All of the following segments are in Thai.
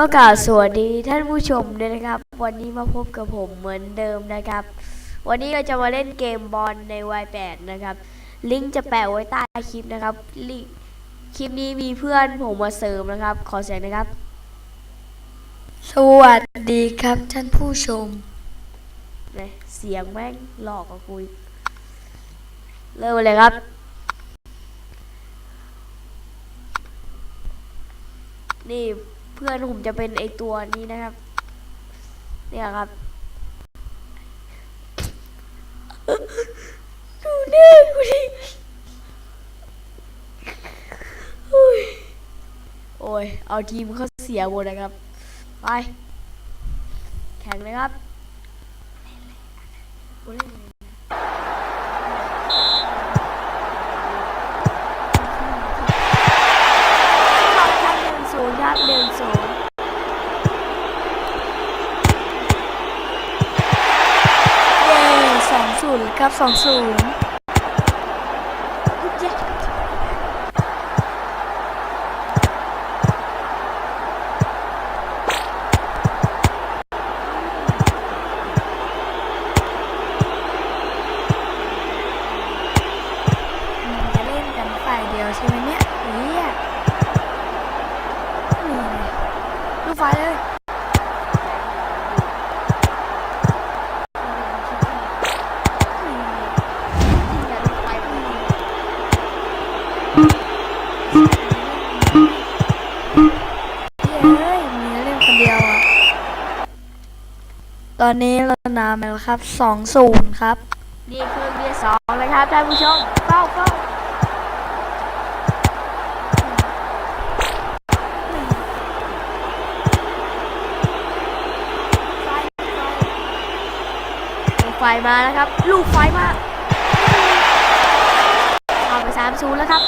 ก็กล่าวสวัสดีท่านผู้ชมด้วยนะครับ วันนี้มาพบกับผมเหมือนเดิมนะครับ วันนี้เราจะมาเล่นเกมบอลในวัยแปดนะครับ ลิงก์จะแปะไว้ใต้คลิปนะครับลิงก์คลิปนี้มีเพื่อนผมมาเสริมนะครับ ขอเสียงนะครับ สวัสดีครับท่านผู้ชมนะเสียงแม่งหลอกกับกูอีกเริ่มเลยครับ นี่ เพื่อนผมจะเป็นไอตัวนี้นะครับ เนี่ยครับดูหน้ากูดิโอ้ยโอ้ย เอาทีมเขาเสียหมดนะครับ ไป แข่งเลยครับเล่นเลยครับ ครับ 2-0 อนนี้เรานำแล้วครับสองศูนย์ครับ นี่คือเบียร์สองนะครับท่านผู้ชมเฝ้าเฝ้าไฟลูกไฟมาแล้วครับ ลูกไฟมาเอาไปสามศูนย์แล้วครับ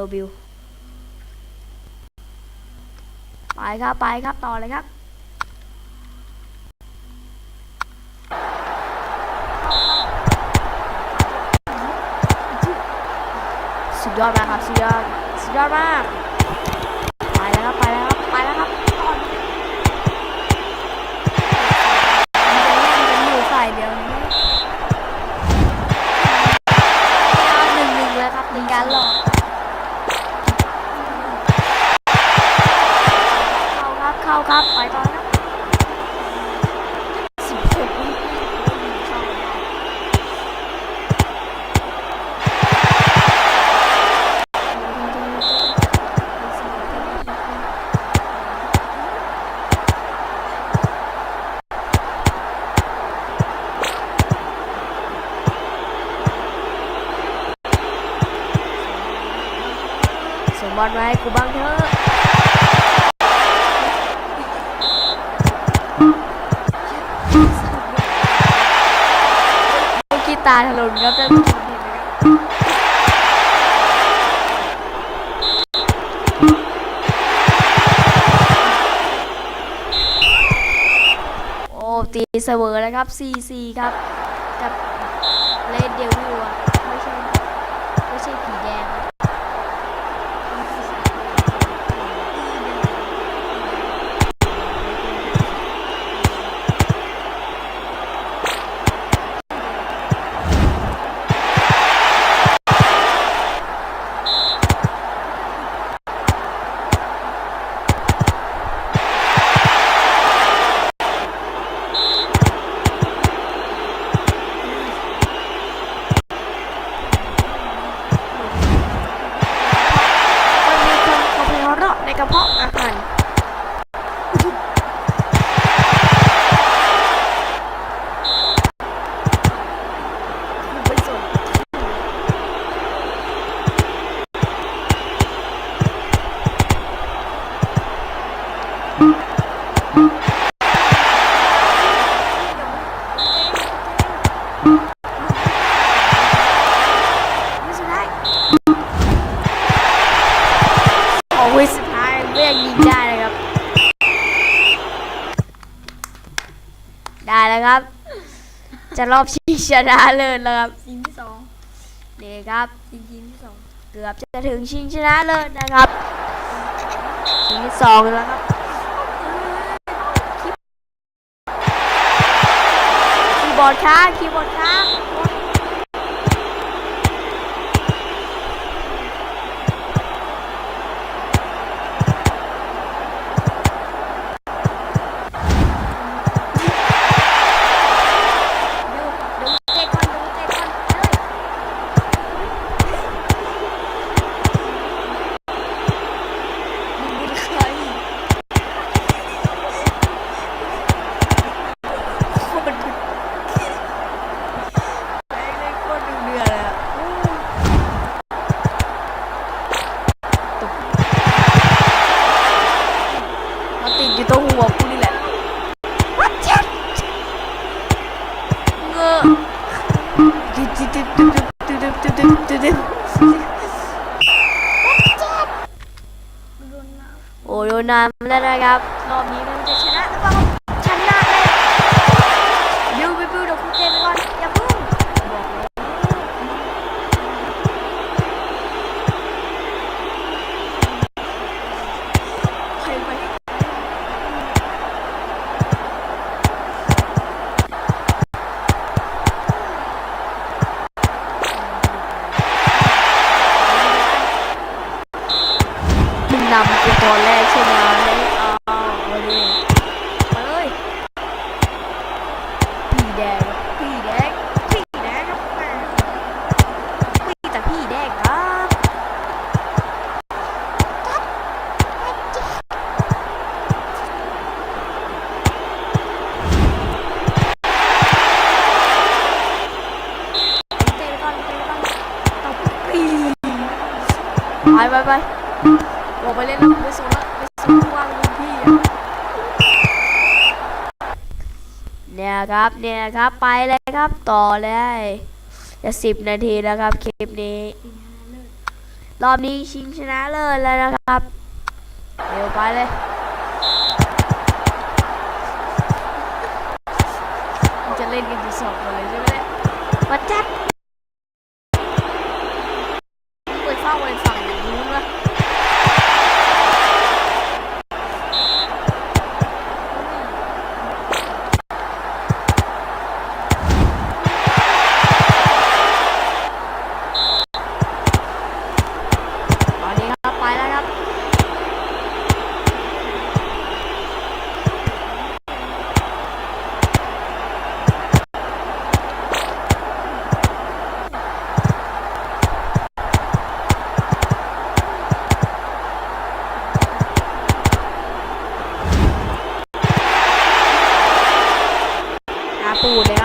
ร็วบิวไปครับไปครับต่อเลยครับสุดยอดมากครับสุดยอดสุดยอดมากไปแล้วครับไปแล้วครับไปแล้วครับต่อมันจะเล่นกันอยู่ฝ่ายเดียวอ้าหนึ่งหนึ่งแล้วครับในการหลอก บอลมาให้กูบ้างเถอะกีตาถล่นครับท่านผู้ชมเห็นไหมครับโอ้ตีเสมอแล้วครับ 4-4 ครับ กับเลดเดวิล trong hot ได้แล้วครับ จะรอบชิงชนะเลิศแล้วครับทีมที่สองนี่ครับทีมทีมที่สองเกือบจะถึงชิงชนะเลิศนะครับชิงที่สองแล้วครับคีย์บอร์ดค้างคีย์บอร์ดค้าง น้ำแล้วนะครับ รอบนี้ท่านจะใช้ ไปไปไปบอกไปเล่นแล้วไปสูงแล้วไปสูงว่างลุงพี่เนี่ยครับเนี่ยครับไปเลยครับต่อเลยจะสิบนาทีแล้วครับคลิปนี้ รอบนี้ชิงชนะเลิศแล้วนะครับเร็วไปเลยจะเล่นกันอยู่สองคนเลยใช่ไหมเนี่ยมาจัด Pule.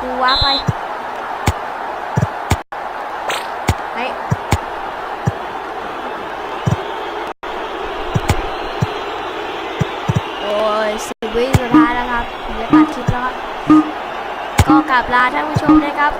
กูวับไปไปโอ้ยสิบวิสุดท้ายแล้วครับผมจะตัดคลิปแล้วครับ ก็กลับลาท่านผู้ชมนะครับ